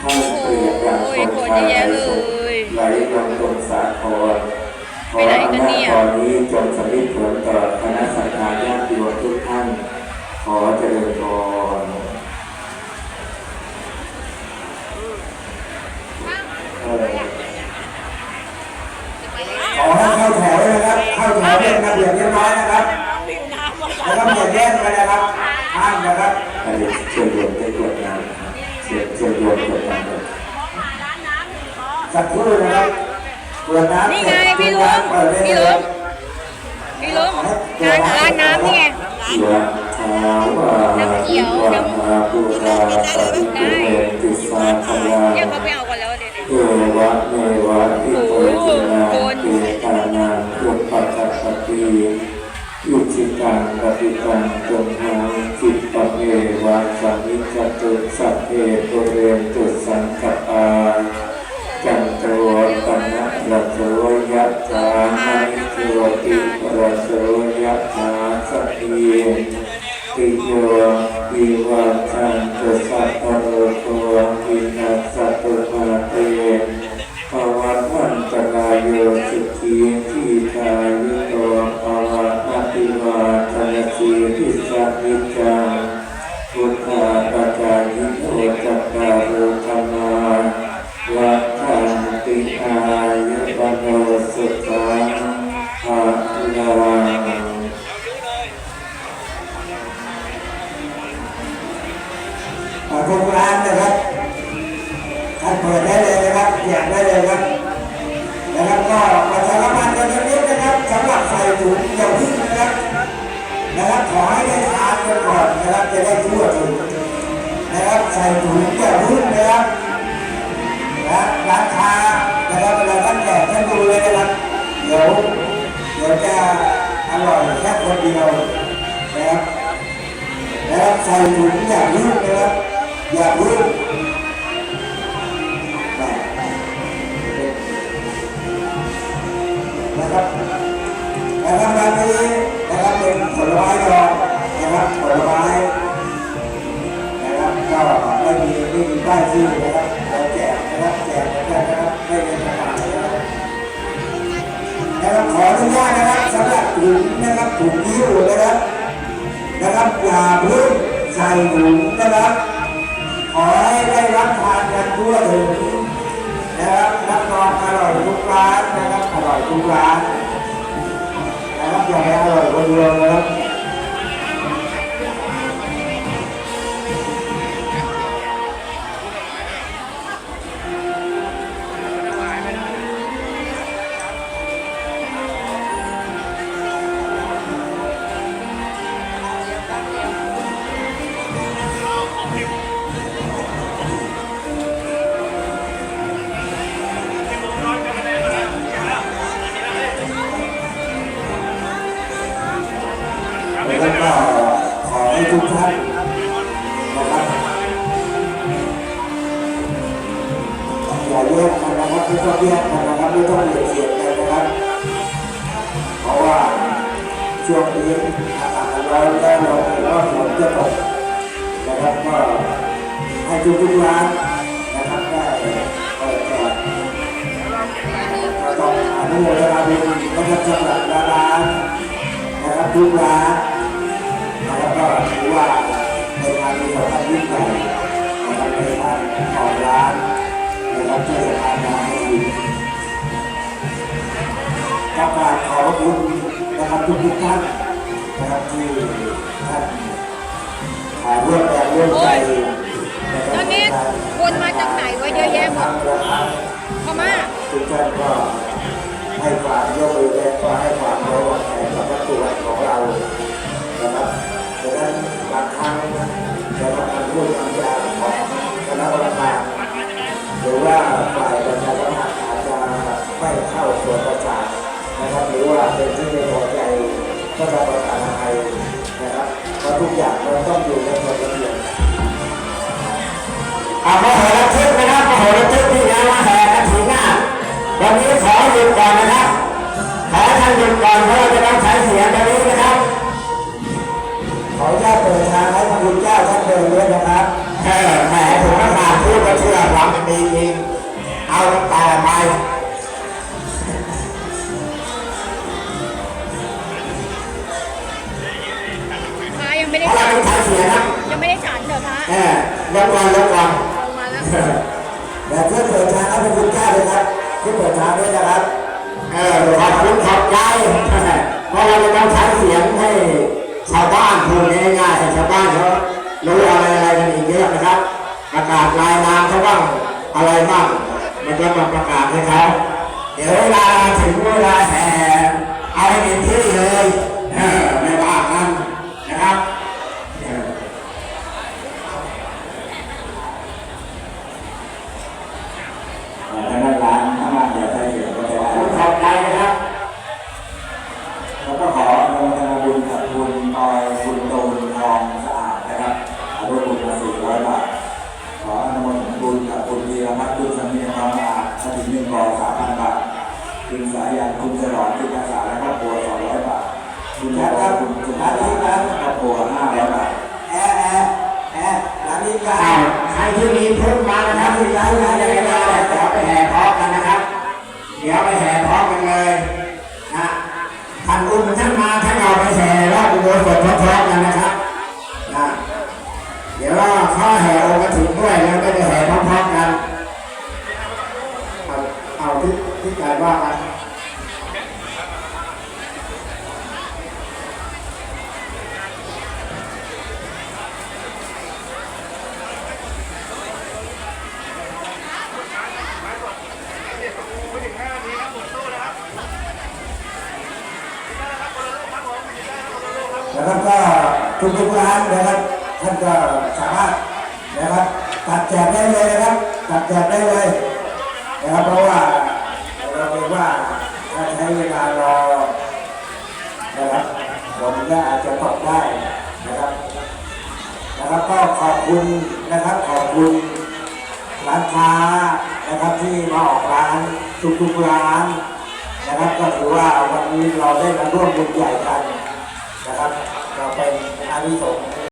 ท่านเปรียบดังโอ้ยคนเยอะแยะเลยไหลลงตรงสาครไปไหนกันเนี่ยขออำาจตอนนี้จงสำลิดผลต่อคณะสัตยาญาติโยมทุกท่าน ขอเจริญพรเออขอให้เข้าแถวเลยนะครับ เข้าแถวเป็นระเบียบเรียบร้อยนะครับแล้วก็อย่าแย่งกันนะครับห้ามนะครับอันนี้เชิญโยมได้ตรวจงาน นะครับเชิญเชิญโยมตรวจงานเลยสักครู่นะครับตรวจน้ำนี่ไงเสร็จพี่ลุงเปิดได้พี่เลลุยงพี่ลุงงานร้านน้ำนี่ไงยะถาวาน้ำเขียววะน้ำหาปุราปริปุเรนติสาคลาเดี๋ยวเขาไปเอากันแล้วเดี๋ยวเอวะเมวะอิโตจินาเปตานัง อุปปัชปติยุชิตังปฏิตังจงหังจิตปะเมวะสามิจตุสัพเพปุเรนตุสังกปาจันโทปนะระโสยะถามณิโชติระโสยะถาสัพพีติโยวิวัชันตุสัพพโรโควินัสสตุมาเตภวัตวันตรายโยสุขีทีคาย คุณร้านนะครับท่านเปิดได้เลยนะครับแจกได้เลยครับนะครับก็ประชาสัมพันธ์กันสักนิดนะครับสำหรับใส่ถุงอย่าพึ่งนะครับนะครับขอให้ได้ทานกันก่อนนะครับจะได้ทั่วถึงนะครับใส่ถุงอย่าพึ่งนะครับนะร้านค้านะครับเวลาท่านแจกท่านดูเลยนะครับเดี๋ยว ยวจะอร่อยแค่คนเดียวนะครับนะครับใส่ถุงอย่าพึ่งนะครับอย่าพึ่งนะครับนะครับร้านนี้นะครับเป็นผลไม้ดองนะครับผลไม้นะครับก็ไม่มีไม่มีป้ายชื่อนะครับเราแจกนะครับแจกนะครับไม่เป็นจำหายนะครับนะครับขออนุญาต ถุงนะครับถุงยิ้วนะครับ นะครับอย่าเพิ่งใส่ถุงนะครับ ขอให้ได้รับทานกันทั่วถึง ไม่ต้องแยกกันนะครับไม่ต้องเบียดเสียดกันนะครับ เพราะว่าช่วงนี้อากาศร้อนแล้วเราเห็นว่าฝนจะตกนะครับก็ให้ทุกทุกร้านนะครับได้เปิดแจกก็ต้องอนุโมทนาบุญนะครับสำหรับร้านนะครับทุกร้านแล้วก็ถือว่าเป็นงานที่สำคัญยิ่งใหญ่นะครับในการของร้าน กับก็กรารขอบคุณนะครับทุกทุกท่านนะครับที่ท่านหาร่วมแรงร่วมใจตอนนี้คนมาจากไหนวะเยอะแยะหมดพม่าทุกท่านก็ให้ความร่วมมือและก็ให้ความไว้วางใจกับวัตถุของเรานะครับดังนั้นบางครั้งนะครับการพูด เพราะทุกอย่างเราต้องอยู่ในกฎระเบียบอ่ามโหระทึกนะครับมโหระทึกที่งานมาแห่กันถึงหน้าวันนี้ขอหยุดก่อนนะครับขอท่านหยุดก่อนเพราะเราจะต้องใช้เสียง ไม่เพได้ราะเราฉันเป็นชายเสียนะยังไม่ได้ฉันเถอะพระเออลงก่อนลงก่อนลงมาแล้วแต่เพื่อเปิดทางให้พระคุณเจ้าเลยครับเพื่อเปิดทางด้วยนะครับเออขอบคุณขอบใจเพราะเราจะต้องใช้เสียงให้ชาวบ้านพูดง่ายๆให้ชาวบ้านเขารู้อะไรอะไรกันอีกเยอะนะครับ ประกาศรายนามเขาบ้างอะไรบ้างมันก็มาประกาศให้เขาเดี๋ยวเวลาถึงเวลาแห่เอาให้เต็มที่เลย นึ่งกอสามพันบาทคุณสายันคุณฉลองจิตอาษาและครอบครัวสองร้อยบาทคุณแพทย์ครับคุณชัดท์ครับครอบครัวห้าร้อยบาทแอะแอะแอะหลังนี้ก็ใครที่มีเพิ่มานะครับที่ย้ายมาจะได้มาเดี๋ย ที่ที่ใจว่ากันนะครับก็ทุกทุกๆร้านนะครับท่านก็สามารถนะครับตัดแจกได้เลยนะครับตัดแจกได้เลยนะครับเพราะว่าเราเรียก ว่าถ้าใช้เวลารอนะครับผมก็อาจจะตอบได้นะครับนะครับก็ขอบคุณนะครับขอบคุณร้านค้านะครับที่มาออกร้านทุกๆร้านนะครับก็ถือว่าวันนี้เราได้มาร่วมบุญใหญ่กันนะครับ เราเป็นอานิสงส์